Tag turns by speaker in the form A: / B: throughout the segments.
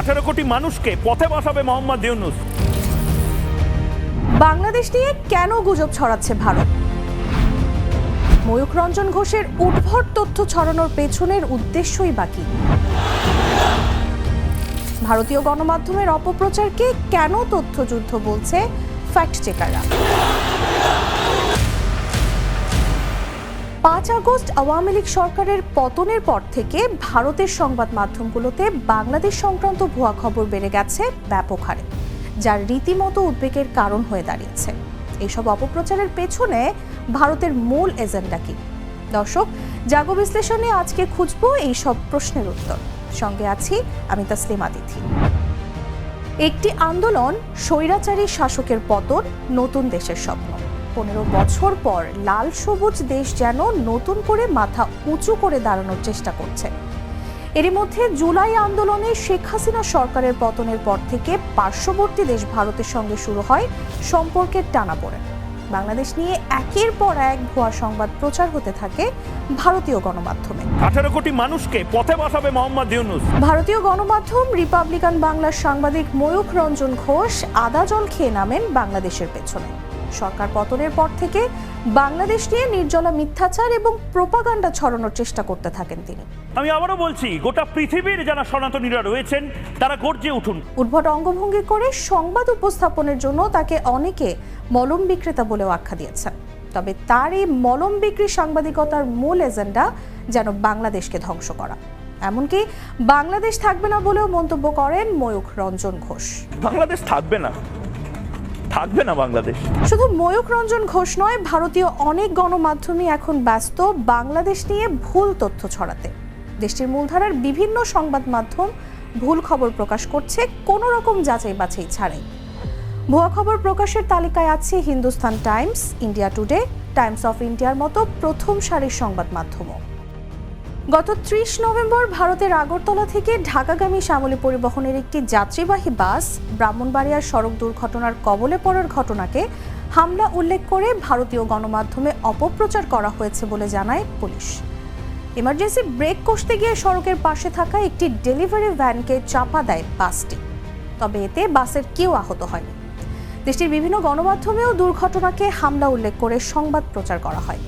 A: আঠারো কোটি মানুষকে পথে বসাবে মোহাম্মদ ইউনুস।
B: বাংলাদেশ নিয়ে কেন গুজব ছড়াচ্ছে ভারত? ময়ূক রঞ্জন ঘোষের উদ্ভট তথ্য ছড়ানোর পেছনের উদ্দেশ্যই বাকি ভারতীয় গণমাধ্যমের অপপ্রচারকে কেন তথ্যযুদ্ধ বলছে ফ্যাক্ট চেকাররা পাঁচ আগস্ট আওয়ামী লীগ সরকারের পতনের পর থেকে ভারতের সংবাদ মাধ্যমগুলোতে বাংলাদেশ সংক্রান্ত ভুয়া খবর বেড়ে গেছে ব্যাপক হারে, যার রীতিমতো উদ্বেগের কারণ হয়ে দাঁড়িয়েছে। এইসব অপপ্রচারের পেছনে ভারতের মূল এজেন্ডা কি? দর্শক, জাগো বিশ্লেষণে আজকে খুঁজবো এই সব প্রশ্নের উত্তর। সঙ্গে আছি আমি তাসলিমা তিথি। একটি আন্দোলন স্বৈরাচারী শাসকের পতন, নতুন দেশের স্বপ্ন। পনেরো বছর পর লাল সবুজ দেশ যেন নতুন করে মাথা উঁচু করে দাঁড়ানোর চেষ্টা করছে। এরই মধ্যে জুলাই আন্দোলনে শেখ হাসিনা সরকারের পতনের পর থেকে পার্শ্ববর্তী দেশ ভারতের সঙ্গে শুরু হয় সম্পর্কের টানাপোড়েন। বাংলাদেশ নিয়ে একের পর এক ভুয়া সংবাদ প্রচার হতে থাকে ভারতীয় গণমাধ্যমে।
A: আঠারো কোটি মানুষকে পথে বসাবে মোহাম্মদ ইউনুস।
B: ভারতীয় গণমাধ্যম রিপাবলিকান বাংলার সাংবাদিক ময়ূখ রঞ্জন ঘোষ আদা জল খেয়ে নামেন বাংলাদেশের পেছনে। সরকার পতনের পর থেকে বাংলাদেশ নিয়ে নির্জলা মিথ্যাচার এবং প্রোপাগান্ডা ছড়ানোর চেষ্টা করতে থাকেন তিনি।
A: আমি আবারও বলছি গোটা পৃথিবীর যারা সনাতনীরা রয়েছেন তারা গর্জে উঠুন।
B: উদ্ভট অঙ্গভঙ্গি করে সংবাদ উপস্থাপনের জন্য তাকে অনেকে মলম বিক্রেতা বলেও আখ্যা দিয়েছেন। তবে তার এই মলম বিক্রি সাংবাদিকতার মূল এজেন্ডা যেন বাংলাদেশকে ধ্বংস করা। এমনকি বাংলাদেশ থাকবে না বলেও মন্তব্য করেন ময়ূখ রঞ্জন ঘোষ।
A: বাংলাদেশ থাকবে না। থাকবে না বাংলাদেশ।
B: শুধু ময়ূক রঞ্জন ঘোষ নয়, ভারতীয় অনেক গণমাধ্যমই এখন ব্যস্ত বাংলাদেশ নিয়ে ভুল তথ্য ছড়াতে। দেশটির মূলধারার বিভিন্ন সংবাদ মাধ্যম ভুল খবর প্রকাশ করছে, কোনো রকম যাচাই বাছাই ছাড়াই। ভুয়া খবর প্রকাশের তালিকায় আছে Hindustan Times, India Today, Times of ইন্ডিয়ার মতো প্রথম সারির সংবাদ মাধ্যমও। গত ত্রিশ নভেম্বর ভারতের আগরতলা থেকে ঢাকাগামী শ্যামলী পরিবহনের একটি যাত্রীবাহী বাস ব্রাহ্মণবাড়িয়ার সড়ক দুর্ঘটনার কবলে পড়ার ঘটনাকে হামলা উল্লেখ করে ভারতীয় গণমাধ্যমে অপপ্রচার করা হয়েছে বলে জানায় পুলিশ। ইমার্জেন্সি ব্রেক কষতে গিয়ে সড়কের পাশে থাকা একটি ডেলিভারি ভ্যানকে চাপা দেয় বাসটি। তবে এতে বাসের কেউ আহত হয়নি। দেশটির বিভিন্ন গণমাধ্যমেও দুর্ঘটনাকে হামলা উল্লেখ করে সংবাদ প্রচার করা হয়।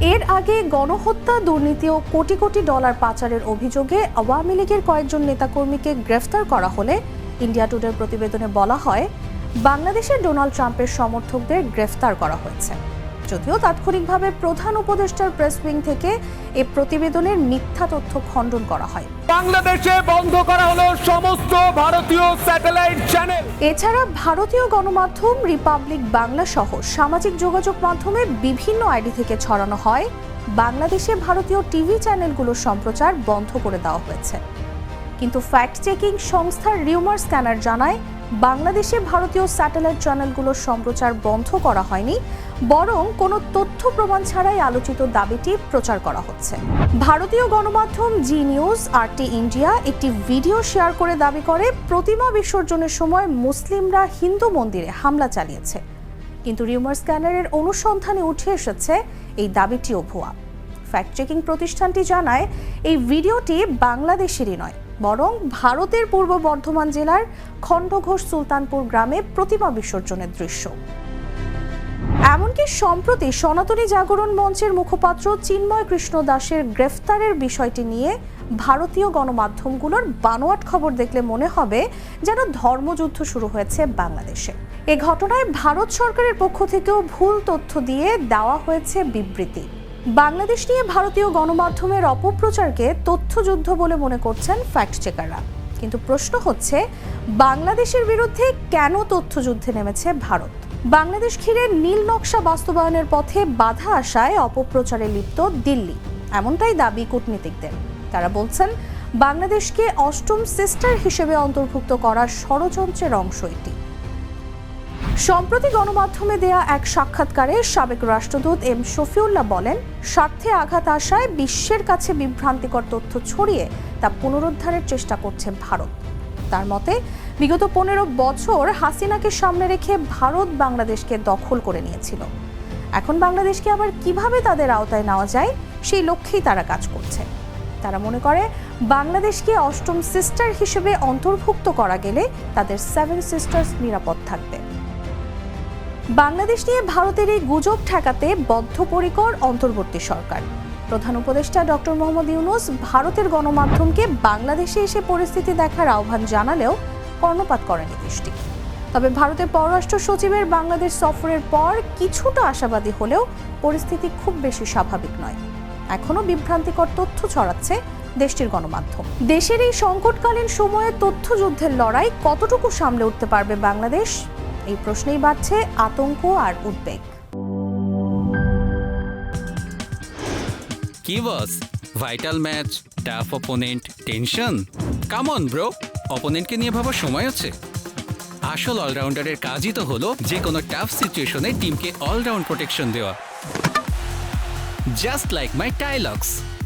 B: এর আগে গণহত্যা, দুর্নীতি ও কোটি কোটি ডলার পাচারের অভিযোগে আওয়ামী লীগের কয়েকজন নেতাকর্মীকে গ্রেফতার করা হলে ইন্ডিয়া টুডের প্রতিবেদনে বলা হয় বাংলাদেশের ডোনাল্ড ট্রাম্পের সমর্থকদের গ্রেফতার করা হয়েছে। যদিও তাৎক্ষণিকভাবে প্রধান উপদেষ্টার প্রেস উইং থেকে এ প্রতিবেদনের মিথ্যা তথ্য খণ্ডন করা হয়।
C: বাংলাদেশে বন্ধ করা হলো সমস্ত ভারতীয় স্যাটেলাইট চ্যানেল
B: এছাড়া ভারতীয় গণমাধ্যম রিপাবলিক বাংলা সহ সামাজিক যোগাযোগ মাধ্যমে বিভিন্ন আইডি থেকে ছড়ানো হয়। বাংলাদেশে ভারতীয় টিভি চ্যানেলগুলোর সম্প্রচার বন্ধ করে দেওয়া হয়েছে। কিন্তু ফ্যাক্ট চেকিং সংস্থার রিউমার স্ক্যানার জানায় বাংলাদেশে ভারতীয় স্যাটেলাইট চ্যানেলগুলোর সম্প্রচার বন্ধ করা হয়নি, বরং কোনো তথ্য প্রমাণ ছাড়াই আলোচিত দাবিটি প্রচার করা হচ্ছে। ভারতীয় গণমাধ্যম জি নিউজ আরটি ইন্ডিয়া একটি ভিডিও শেয়ার করে দাবি করে, প্রতিমা বিসর্জনের সময় মুসলিমরা হিন্দু মন্দিরে হামলা চালিয়েছে। কিন্তু রিউমার স্ক্যানারের অনুসন্ধানে উঠে এসেছে এই দাবিটিও ভুয়া। ফ্যাক্ট চেকিং প্রতিষ্ঠানটি জানায়, এই ভিডিওটি বাংলাদেশেরই নয় বরং ভারতের পূর্ব বর্ধমান জেলার খণ্ডঘোষ সুলতানপুর গ্রামে প্রতিমা বিসর্জনের দৃশ্য। এমনকি সম্প্রতি সনাতনী জাগরণ মঞ্চের মুখপাত্র চিন্ময় কৃষ্ণ দাসের গ্রেফতারের বিষয়টি নিয়ে ভারতীয় গণমাধ্যমগুলোর বানোয়াট খবর দেখলে মনে হবে যেন ধর্মযুদ্ধ শুরু হয়েছে বাংলাদেশে। এ ঘটনায় ভারত সরকারের পক্ষ থেকেও ভুল তথ্য দিয়ে দেওয়া হয়েছে বিবৃতি। বাংলাদেশ নিয়ে ভারতীয় গণমাধ্যমের অপপ্রচারকে তথ্যযুদ্ধ বলে মনে করছেন ফ্যাক্ট চেকাররা কিন্তু প্রশ্ন হচ্ছে, বাংলাদেশের বিরুদ্ধে কেন তথ্যযুদ্ধে নেমেছে ভারত? বাংলাদেশ ঘিরে নীল নকশা বাস্তবায়নের পথে বাধা আসায় অপপ্রচারে লিপ্ত দিল্লি। এমনটাই দাবি কূটনীতিকদের। তারা বলছেন, বাংলাদেশকে অষ্টম সিস্টার হিসেবে অন্তর্ভুক্ত করার ষড়যন্ত্রের অংশ এটি। সম্প্রতি গণমাধ্যমে দেয়া এক সাক্ষাৎকারে সাবেক রাষ্ট্রদূত এম শফিউল্লাহ বলেন, স্বার্থে আঘাত আসায় বিশ্বের কাছে বিভ্রান্তিকর তথ্য ছড়িয়ে তা পুনরুদ্ধারের চেষ্টা করছে ভারত। তার মতে, বিগত পনেরো বছর হাসিনাকে সামনে রেখে ভারত বাংলাদেশকে দখল করে নিয়েছিল। এখন বাংলাদেশকে আবার কীভাবে তাদের আওতায় নেওয়া যায়, সেই লক্ষ্যেই তারা কাজ করছে। তারা মনে করে, বাংলাদেশকে অষ্টম সিস্টার হিসেবে অন্তর্ভুক্ত করা গেলে তাদের সেভেন সিস্টার্স নিরাপদ থাকবে। বাংলাদেশ নিয়ে ভারতের এই গুজব ঠেকাতে বদ্ধপরিকর অন্তর্বর্তী সরকার। প্রধান উপদেষ্টা ডক্টর মোহাম্মদ ইউনুস ভারতের গণমাধ্যমকে বাংলাদেশে এসে পরিস্থিতি দেখার আহ্বান জানালেও কর্ণপাত করেনি দেশটি। তবে ভারতের পররাষ্ট্র সচিবের বাংলাদেশ সফরের পর কিছুটা আশাবাদী হলেও পরিস্থিতি খুব বেশি স্বাভাবিক নয়। এখনও বিভ্রান্তিকর তথ্য ছড়াচ্ছে দেশটির গণমাধ্যম। দেশের এই সংকটকালীন সময়ে তথ্যযুদ্ধের লড়াই কতটুকু সামলে উঠতে পারবে বাংলাদেশ? এই প্রশ্নেই বাড়ছে আতঙ্ক আর উদ্বেগ।
D: কি boss? Vital match, tough opponent, tension? Come on bro অপোনেন্টকে নিয়ে ভাবার সময় আছে আসল অলরাউন্ডারের কাজই তো হলো যে কোনো টাফ সিচুয়েশনে টিমকে অলরাউন্ড প্রোটেকশন দেওয়া। Just like my টাইলক্স